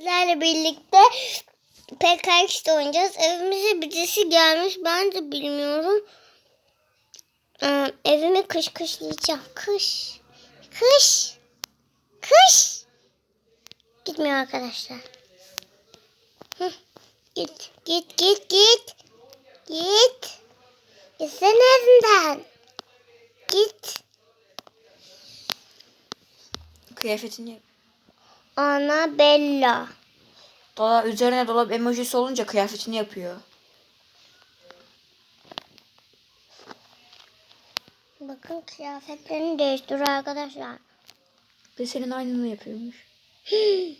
Sizlerle birlikte PKX'de oynayacağız. Evimize birisi gelmiş. Ben de bilmiyorum. Ee, evimi kış kışlayacağım. Kış. Kış. Kış. Gitmiyor arkadaşlar. Hı. Git. Git git git. Git. Gitsene evinden. Git. Kıyafetini yap. Ana Bella. Dolap, üzerine dolap emojisi olunca kıyafetini yapıyor. Bakın kıyafetlerini değiştiriyor arkadaşlar. Ve senin aynını yapıyormuş.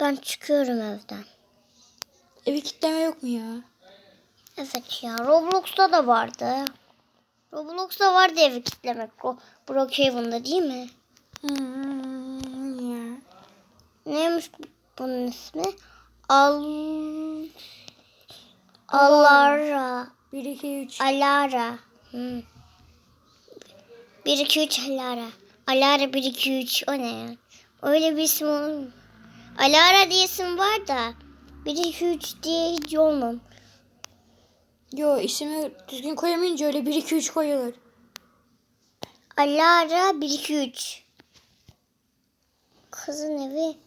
Ben çıkıyorum evden. Evi kitleme yok mu ya? Evet ya Roblox'ta da vardı. Roblox'ta vardı evi kitlemek. O Brookhaven'da değil mi? Hmm, ya. Neymiş bu- bunun ismi? Al... Alara. 1 2 3. Alara. Hmm. 1 2 3 Alara. Alara 1 2 3 o ne ya? Öyle bir isim olur mu? Alara diye isim var da 1 2 3 diye hiç olmam. Yo ismi düzgün koyamayınca öyle 1 2 3 koyuyorlar. Alara 1 2 3. Kızın evi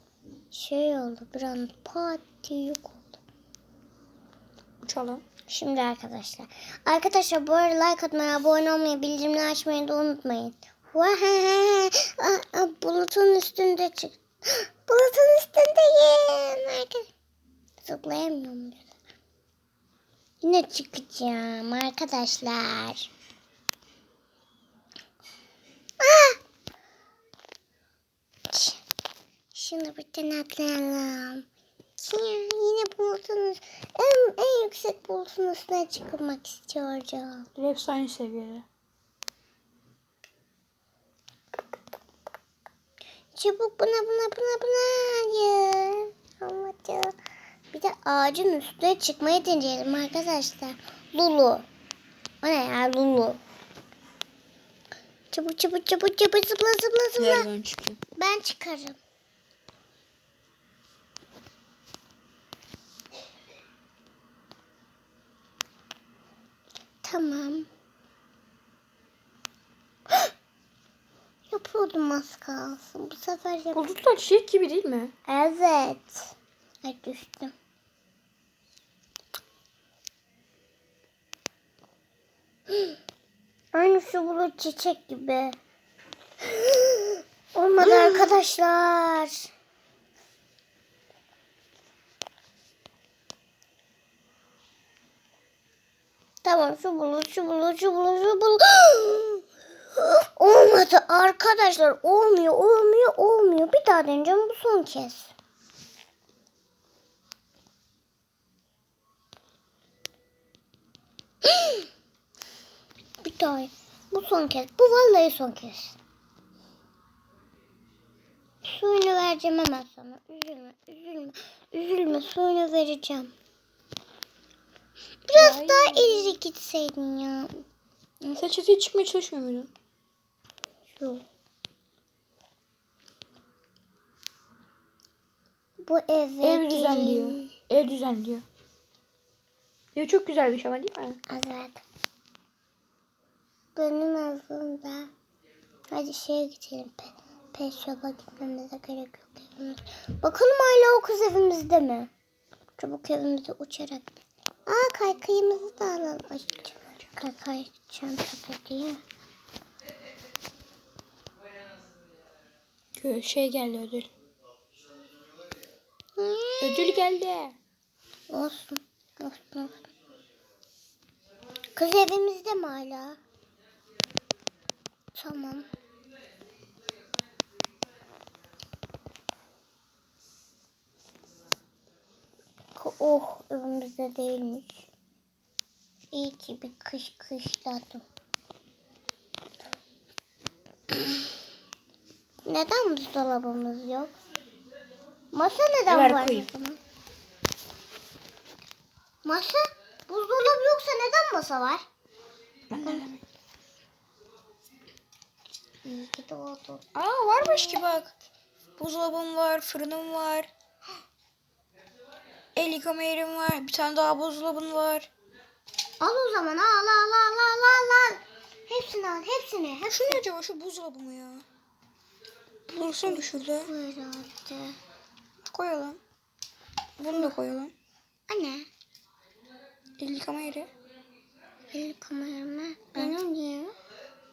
şey oldu bir an pat diye yok oldu. Uçalım. Şimdi arkadaşlar. Arkadaşlar bu arada like atmayı, abone olmayı, bildirimleri açmayı da unutmayın. Bulutun üstünde çık. Bulutun üstündeyim. Arkadaşlar. Zıplayamıyorum. Yine çıkacağım arkadaşlar. Aa! Bir tane atlayalım. Ya, yine bulutun en, en yüksek bulutun üstüne çıkmak istiyorum. Hepsi aynı seviyede. Çabuk buna buna buna buna. Hayır. Olmadı. Bir de ağacın üstüne çıkmayı deneyelim arkadaşlar. Lulu. O ne ya Lulu? Çabuk çabuk çabuk çabuk zıpla zıpla zıpla. Nereden çıkayım? Ben çıkarım. Tamam. Yapıyordum az kalsın. Bu sefer yap. Bulutlar çiçek gibi değil mi? Evet. Ay düştüm. Aynı şu bulut çiçek gibi. Olmadı arkadaşlar. Tamam şu bulut şu bulut şu bulut şu bulut. Olmadı arkadaşlar. Olmuyor olmuyor olmuyor. Bir daha deneyeceğim bu son kez. Bir daha. Bu son kez. Bu vallahi son kez. Suyunu vereceğim hemen sana. Üzülme, üzülme, üzülme. Suyunu vereceğim. Biraz Ay. daha ileri gitseydin ya. Sen çatıya çıkmaya çalışmıyor muydun? Yok. Bu eve Ev düzenliyor. Ev düzenliyor. Ev çok güzel bir şey ama değil mi? Evet. Benim aslında. Hadi şeye gidelim. Pe Pet Shop'a gitmemize gerek yok. Bakalım hala o kız evimizde mi? Çabuk evimize uçarak. Aa kaykayımızı da alalım. Ay, kaykay çantada? Gö- Şey geldi ödül. Ödül geldi. Olsun. Olsun olsun. Kız evimizde mi hala? Tamam. Oh evimizde değilmiş. İyi ki bir kış kışladım. Neden buzdolabımız yok? Masa neden Ver var koyayım. Masa? Buzdolabı yoksa neden masa var? İyi ki doğdu. Aa varmış ki bak. Buzdolabım var, fırınım var. El yıkama yerim var. Bir tane daha buzdolabın var. Al o zaman al al al al al al. Hepsini al hepsini. Ha şu ne acaba şu buzdolabı mı ya? Bulsana şurada. Herhalde. Koyalım. Bunu da koyalım. Anne. El yıkama yeri. El kameramı. Benim niye?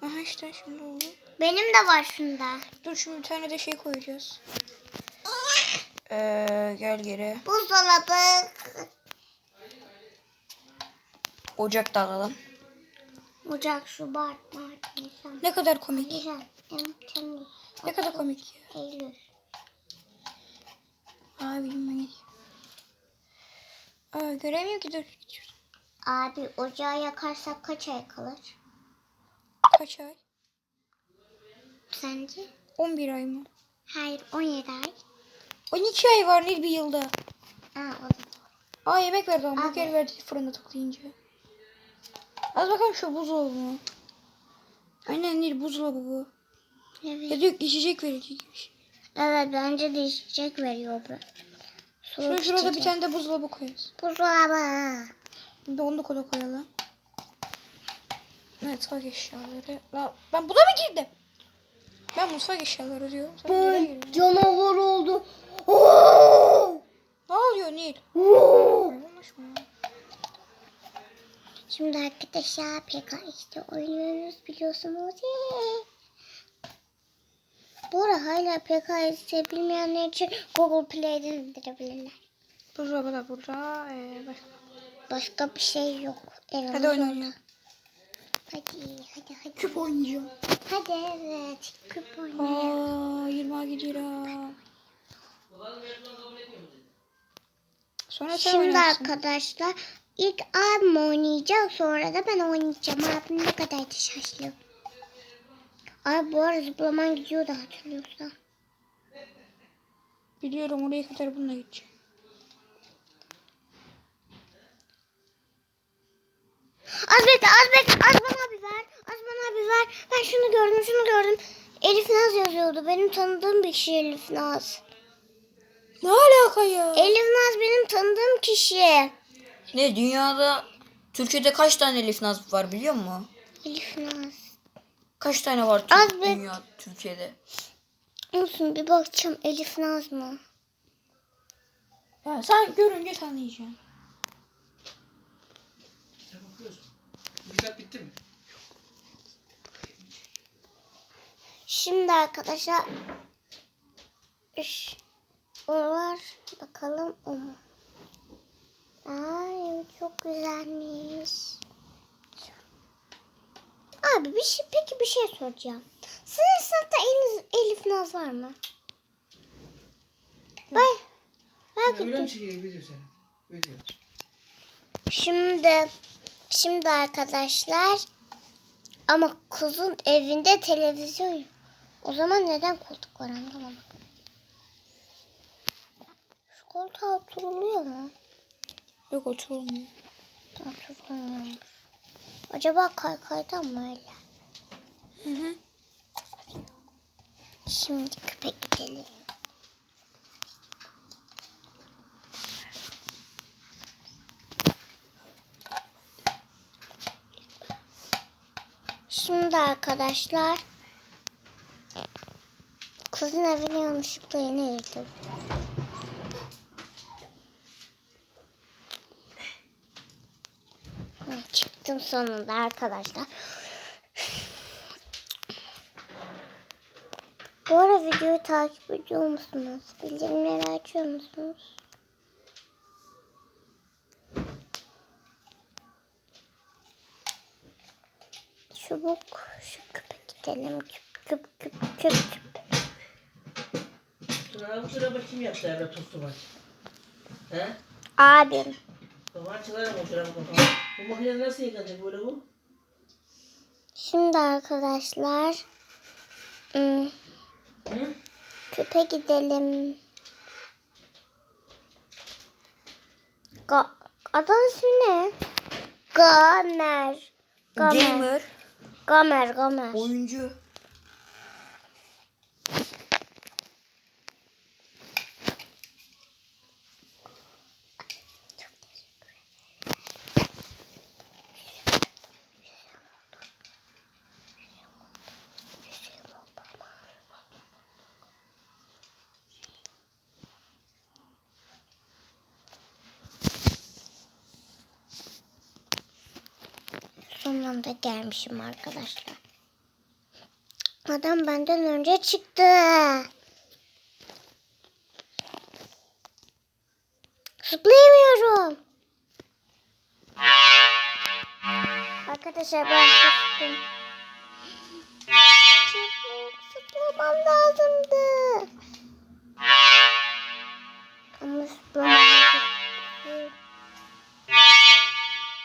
Aha işte şimdi oldu. Benim de var şunda. Dur şimdi bir tane de şey koyacağız. Ee, gel geri. Buzdolabı. Ocak da alalım. Ocak, Şubat, Mart, Nisan. Ne kadar komik. Nisan, Temmuz, Ne kadar komik ya. Eylül. Abi bilmem Aa, göremiyorum ki dur. Abi ocağı yakarsak kaç ay kalır? Kaç ay? Sence? 11 ay mı? Hayır 17 ay. 12 ay var Nil bir yılda. Aa, o da Aa yemek verdi ama Abi. burger verdi fırında tıklayınca. Az bakalım şu buzdolabı mı? Aynen Nil buzdolabı bu. Evet. Ya da yok içecek verici gibi bir şey. Evet bence de içecek veriyor bu. Şurada, Soğuk şurada bir içecek. tane de buzdolabı koyarız. Buzdolabı. Bir de onu da kola koyalım. Mutfak eşyaları. La, ben buna mı girdim? Ben mutfak eşyaları diyorum. Girdin? canavar oldu. Ne oluyor Nil? Şimdi arkadaşlar PK işte oynuyoruz biliyorsunuz. Bu ara hala PK bilmeyenler için Google Play'den indirebilirler. Buzdolabı da burada. Ee, başka. Başka bir şey yok. Evimiz Hadi oynayalım. Hadi hadi hadi. Küp oynayacağım. Hadi evet. Küp oynayalım. Aa, 20 gidiyor. Sonra sen Şimdi oynarsın. arkadaşlar ilk abim oynayacak sonra da ben oynayacağım. Abim ne kadar da şaşlı. Abi bu arada zıplaman gidiyordu hatırlıyorsan. Biliyorum oraya kadar bununla gideceğim. Az bekle az bekle az bana bir ver. Az bana bir ver. Ben şunu gördüm şunu gördüm. Elif Naz yazıyordu. Benim tanıdığım bir kişi Elif Naz. Ne alaka ya? Elif Naz benim tanıdığım kişi. Ne dünyada Türkiye'de kaç tane Elif Naz var biliyor musun? Elif Naz. Kaç tane var Az Türk, be- dünya Türkiye'de? Olsun bir bakacağım Elif Naz mı? Ya sen görünce tanıyacaksın. Sen bakıyorsun. Müzik bitti mi? Şimdi arkadaşlar Üş, o var. Bakalım o mu? Ay çok güzelmiş. Abi bir şey peki bir şey soracağım. Sizin sınıfta Elif, Elif Naz var mı? Çekiyor video seni? Video. Şimdi şimdi arkadaşlar ama kızın evinde televizyon yok. O zaman neden koltuk var anlamadım. Koltuğa oturuluyor mu? Yok oturulmuyor. Oturulmuyor. Acaba kaykaydan mı öyle? Hı hı. Şimdi köpek gidelim. Şimdi arkadaşlar kızın evine yanlışlıkla yine girdim. Ha, Çıktım sonunda arkadaşlar. Bu ara videoyu takip ediyor musunuz? Bildirimleri açıyor musunuz? Çabuk şu küpe gidelim. Küp küp küp küp küp. Şuna bakayım yaptı evde tostu var. He? Abim. Tamam çıkarım o şuna bakalım. Bu makine nasıl yıkanacak böyle bu? Şimdi arkadaşlar ım, Hı? küpe gidelim. Ga Adın ismi ne? Gamer. Gamer. Gamer. Gamer. Gamer. Oyuncu. Anda gelmişim arkadaşlar. Adam benden önce çıktı. Zıplayamıyorum. Arkadaşlar ben çıktım. Zıplamam lazımdı. Ama zıplamam.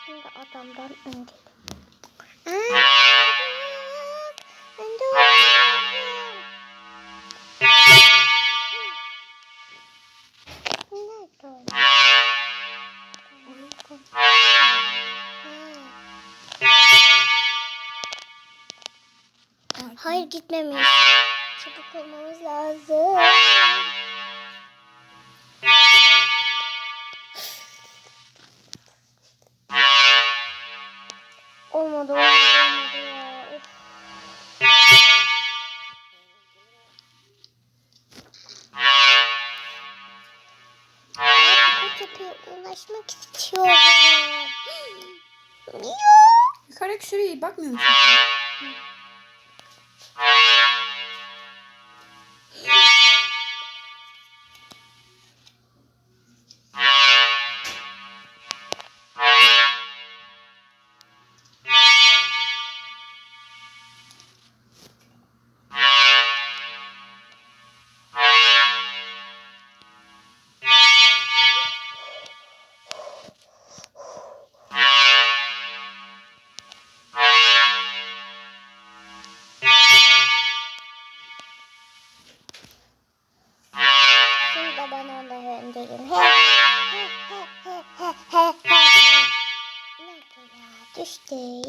Şimdi adamdan öndeyim. Hayır gitmemiş. Çabuk olmamız lazım. Bakmıyor musun?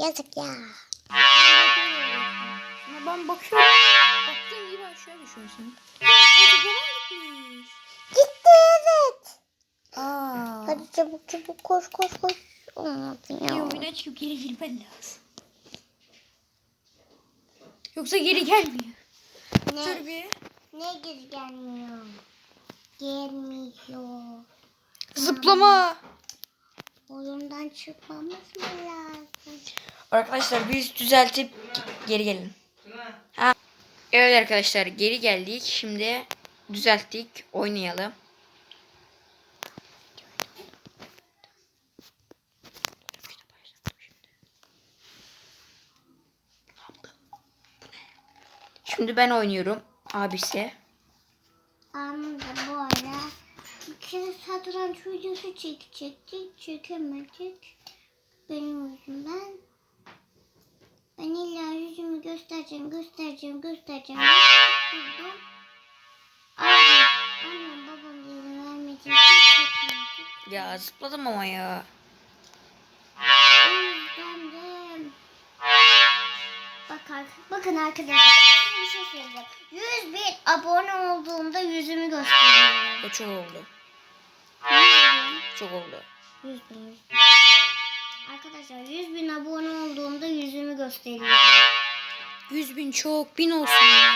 Yazık ya. Ama ben bakıyorum. Baktığım gibi aşağı düşüyorsun. Gitti evet. Aa. Hadi çabuk çabuk koş koş koş. Olmadı ya. oyuna çıkıp geri girmen lazım. Yoksa geri gelmiyor. Dur bir. Ne geri gelmiyor? Gelmiyor. Zıplama. Oyundan çıkmamız mı lazım? Arkadaşlar biz düzeltip geri gelin. Ha. Evet arkadaşlar geri geldik. Şimdi düzelttik. Oynayalım. Şimdi ben oynuyorum. Abisi. Ama da bu kere satranç videosu çekecektik. Çekemedik. Benim yüzümden. Ben illa yüzümü göstereceğim, göstereceğim, göstereceğim. Durdum. Annem, annem babam izin çekemedik. Ya zıpladım ama ya. O yüzden de... Bak, ar- bakın arkadaşlar bir şey söyleyeceğim. 100 bin abone olduğumda yüzümü gösteriyorum. O çok oldu. 100 bin. Çok oldu. 100 bin. 100 bin. Arkadaşlar 100 bin abone olduğumda yüzümü gösteriyorum. 100 bin çok. Bin olsun ya.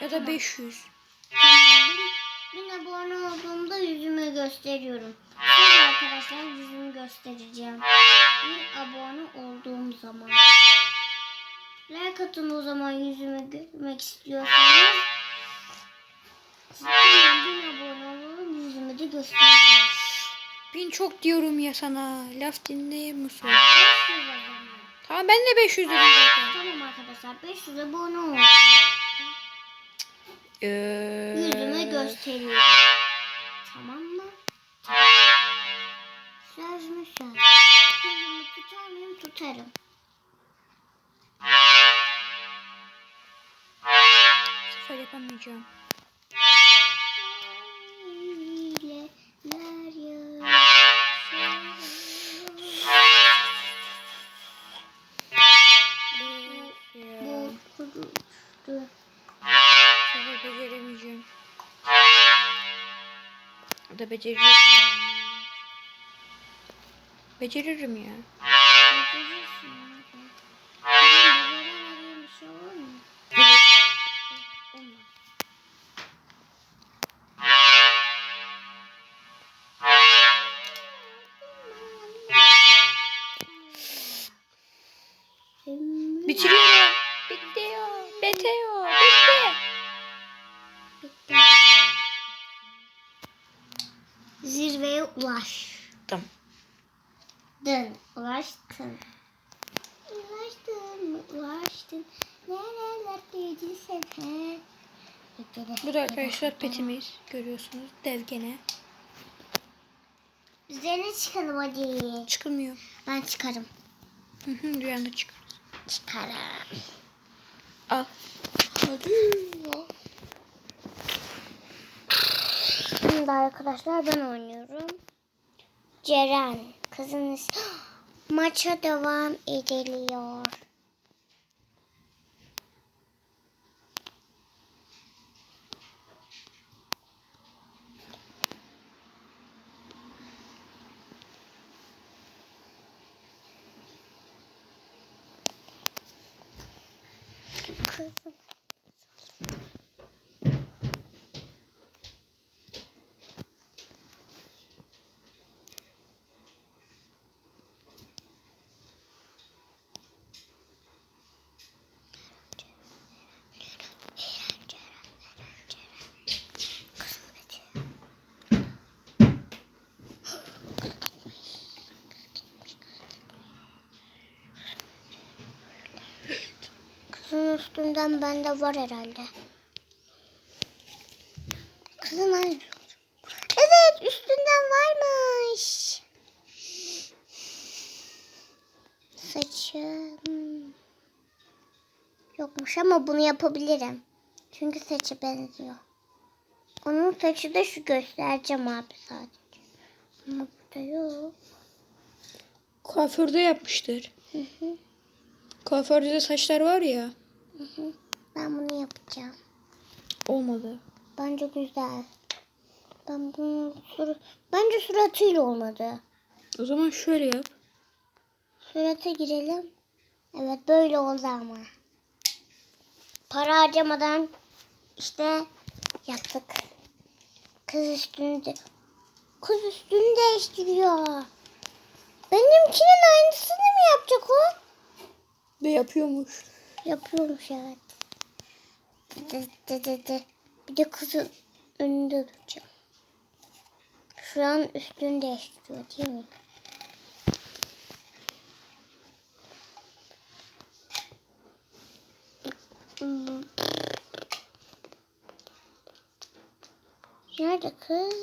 Ya da 500. Tamam, bin, bin abone olduğumda yüzümü gösteriyorum. Siz arkadaşlar yüzümü göstereceğim. Bin abone olduğum zaman. Like atın o zaman yüzümü görmek istiyorsanız. Hemen bin abone olalım yüzümü de göstereceğim. Bin çok diyorum ya sana. Laf dinleyir misin? 500 o zaman. Tamam ben de 500 dedim zaten. Tamam arkadaşlar 500 abone olsun. Ee, Yüzümü gösteriyorum. Tamam mı? Söz mü söz? Sözümü tutar mıyım? Tutarım. sefer yapamayacağım. Ya da beceririm. Beceririm ya. Arkadaşlar petimiz. Görüyorsunuz. Dev gene. Üzerine çıkalım hadi. Çıkılmıyor. Ben çıkarım. Hı hı, rüyanda çıkar. Çıkarım. Al. Şimdi arkadaşlar ben oynuyorum. Ceren. Kızınız. Maça devam ediliyor. Kızım. Kızın üstünden bende var herhalde. Kızım hayır. Evet üstünden varmış. Saçım yokmuş ama bunu yapabilirim. Çünkü saçı benziyor. Onun saçı da şu göstereceğim abi sadece. Ama burada yok. Kuaförde yapmıştır. Hı hı, Kuaförde de saçlar var ya. Hı hı. Ben bunu yapacağım. Olmadı. Bence güzel. Ben bunu sur bence suratıyla olmadı. O zaman şöyle yap. Surata girelim. Evet böyle oldu ama. Para harcamadan işte yaptık. Kız üstünü de kız üstünü değiştiriyor. Benimkinin aynısını mı yapacak o? Ve yapıyormuş. Yapıyormuş evet. De, de, de, de. Bir de kızın önünde duracağım. Şu an üstünü değiştiriyor değil mi? Nerede kız?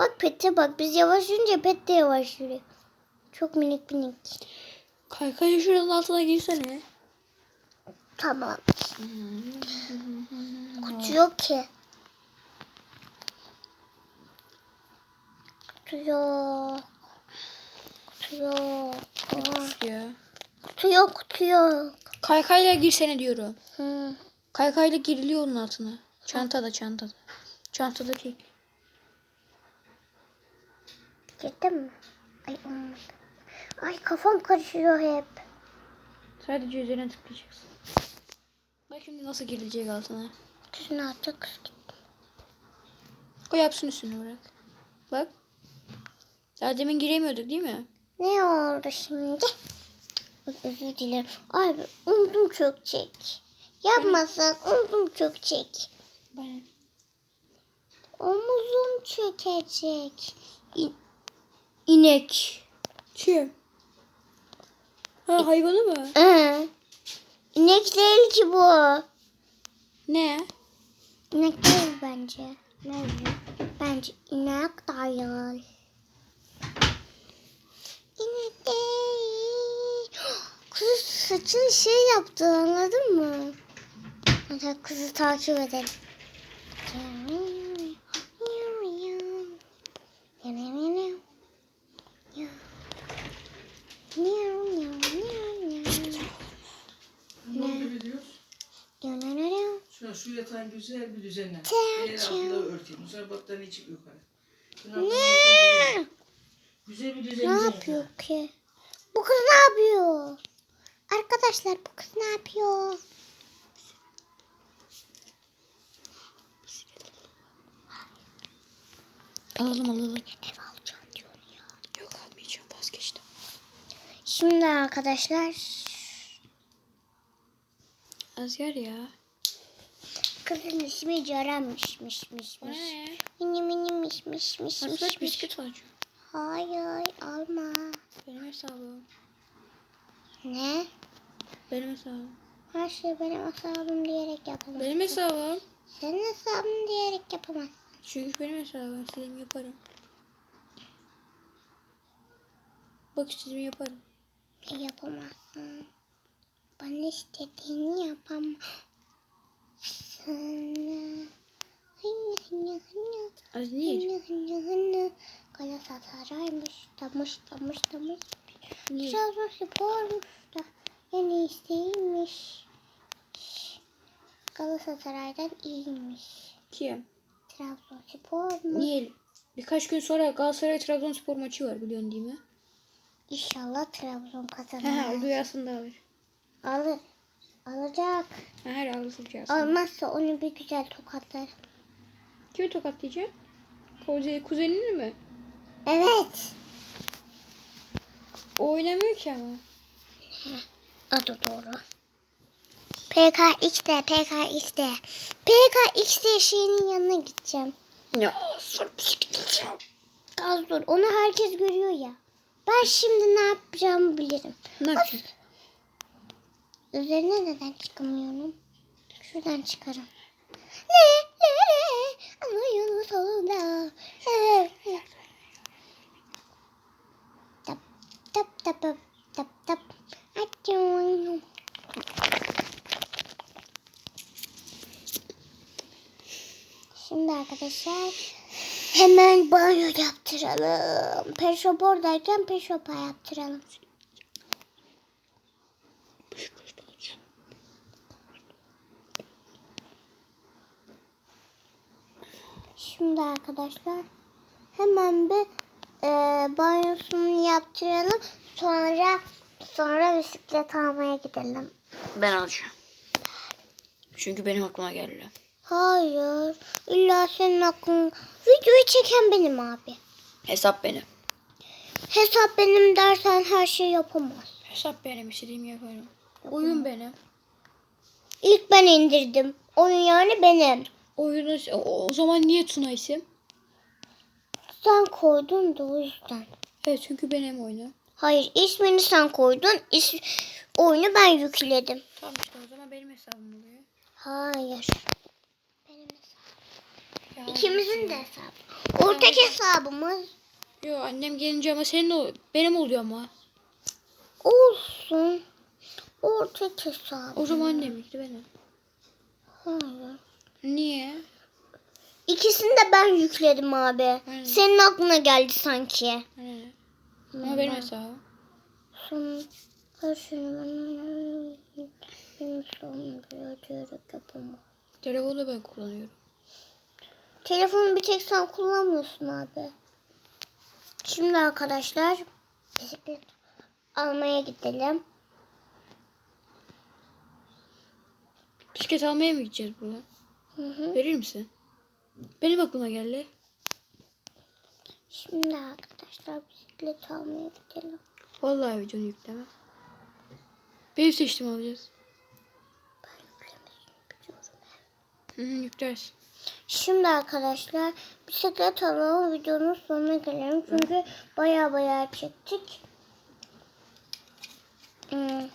Bak pete bak biz yavaş yürünce pet de yavaş yürüyor. Çok minik minik. Kaykayla şuranın altına girsene. Tamam. Kutu yok ki. Kutu yok. Kutu yok. Kutu yok kutu yok. Kaykayla girsene diyorum. Hı. Kaykayla giriliyor onun altına. Çantada çantada. Çantada çek. Girdin mi? Ay olmadı. Ay kafam karışıyor hep. Sadece üzerine tıklayacaksın. Bak şimdi nasıl girilecek altına. Kız ne yaptı kız gitti. O yapsın üstünü bırak. Bak. Daha demin giremiyorduk değil mi? Ne oldu şimdi? Özür dilerim. Ay umdum çok çek. Yapmasan umdum çok çek. Ben. Omuzum çökecek. İnek. Kim? Ha hayvanı mı? Ee, inek değil ki bu. Ne? İnek değil bence. Ne? Bence inek değil. İnek değil. Kız saçını şey yaptı anladın mı? Hadi kızı takip edelim. Ne biliyoruz? Şuna şu yatağın güzel bir düzenle. Eğer altında örteyim. Battaniye çık yukarı. Ne? Güzel bir Ne düzenle. yapıyor ki? Bu kız ne yapıyor? Arkadaşlar bu kız ne yapıyor? Alalım alalım. Ev alacağım diyorsun ya. Yok almayacağım vazgeçtim. Şimdi arkadaşlar Az yer ya. Kızın ismi Ceren'miş miş miş O miş. ne? Mini mini miş miş miş Arkadaş bisküvit alacağım. Hayır alma. Benim hesabım. Ne? Benim hesabım. Her şey benim hesabım diyerek yapamaz. Benim hesabım. Senin hesabın diyerek yapamaz. Çünkü benim hesabım. Silimi yaparım. Bak silimi yaparım. E, yapamazsın. Bana istediğini yapamazsın. Hını hını. Galatasaray'mış. Damış damış damış. Niye? Trabzonspor'muş da en iyisiymiş. Galatasaray'dan iyiymiş. Kim? Trabzonspor mu? Niye? Birkaç gün sonra Galatasaray Trabzonspor maçı var biliyorsun değil mi? İnşallah Trabzon He he kazanır. rüyasında alır. Alır. Alacak. Her ağrısı rüyasında. Almazsa onu bir güzel tokatlar. Kimi tokatlayacak? Kuze, kuzenini mi? Evet. O oynamıyor ki ama. Adı doğru. PKX'de, PKX'de. PKX'de şeyinin yanına gideceğim. Ya sor gideceğim. Az dur. Onu herkes görüyor ya. Ben şimdi ne yapacağımı bilirim. Ne yapacaksın? Üzerine neden çıkamıyorum? Şuradan çıkarım. Le le le ama yolu solunda. Tap tap tap tap tap tap. Açıyorum. Şimdi arkadaşlar hemen banyo yaptıralım. Peşop oradayken peşopa yaptıralım. Şimdi arkadaşlar hemen bir e, banyosunu yaptıralım. Sonra sonra bisiklet almaya gidelim. Ben alacağım. Çünkü benim aklıma geldi. Hayır. İlla senin aklın. Videoyu çeken benim abi. Hesap benim. Hesap benim dersen her şey yapamaz. Hesap benim istediğimi yaparım. Oyun benim. İlk ben indirdim. Oyun yani benim. Oyunu o, o zaman niye Tuna isim? Sen koydun da o yüzden. Evet çünkü benim oyunu. Hayır ismini sen koydun. İs oyunu ben yükledim. Tamam işte o zaman benim hesabım oluyor. Hayır. Benim hesabım. Ya, İkimizin de hesabı. Ortak hesabımız Yo annem gelince ama senin o benim oluyor ama. olsun. Ortak hesabı. O zaman annemlikti benim. Hayır. Niye? İkisini de ben yükledim abi. Aynen. Senin aklına geldi sanki. Hani? Ama benim hesabım. Son şeyi ben yapamam. Telefonu ben kullanıyorum. Telefonu bir tek sen kullanmıyorsun abi. Şimdi arkadaşlar bisiklet almaya gidelim. Bisiklet almaya mı gideceğiz buradan? Hı hı. Verir misin? Benim aklıma geldi. Şimdi arkadaşlar bisiklet almaya gidelim. Vallahi videonu yükleme. Benim seçtim alacağız. Ben yüklemesini biliyorum. Hı hı yüklersin. Şimdi arkadaşlar bisiklet alalım videonun sonuna gelelim. Çünkü baya baya çektik. Hmm.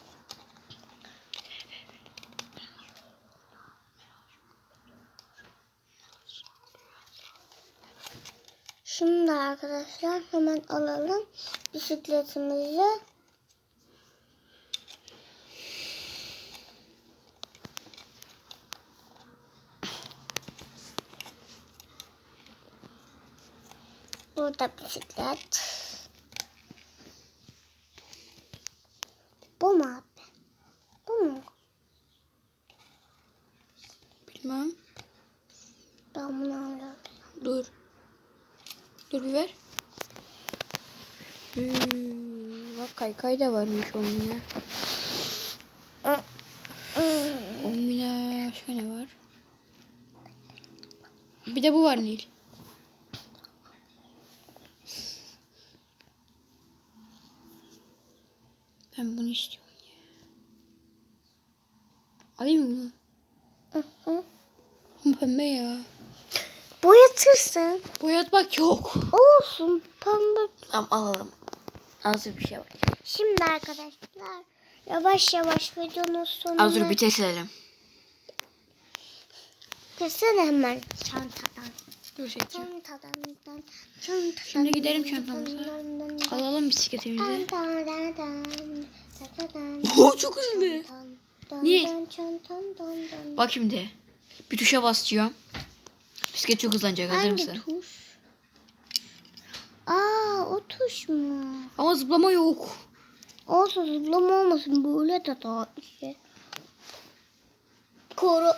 Şimdi arkadaşlar hemen alalım bisikletimizi. Burada bisiklet. kaykay da varmış onun ya. Onun bir başka ne var? Bir de bu var Nil. Ben bunu istiyorum. Alayım mı? Pembe ya. Boyatırsın. Boyatmak yok. Olsun pembe. Tamam alalım. Nasıl bir şey var. Arkadaşlar yavaş yavaş videonun sonuna Hazır bir silelim. Kesene hemen çantadan. Dur çekeceğim. Çantadan. Çantadan. Şimdi gidelim çantamıza. Alalım bisikletimizi. Oo çok hızlı. Niye? Bak şimdi. Bir tuşa basacağım. Bisiklet çok hızlanacak. Hazır Hangi mısın? tuş? Aa o tuş mu? Ama zıplama yok. Olsun zıplama olmasın böyle de daha iyi. Koru.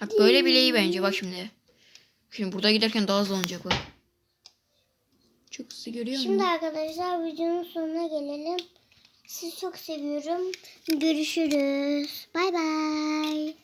Bak böyle bile iyi bence. Bak şimdi. Şimdi burada giderken daha hızlı olacak bak. Çok hızlı görüyor musun? Şimdi arkadaşlar videonun sonuna gelelim. Sizi çok seviyorum. Görüşürüz. Bay bay.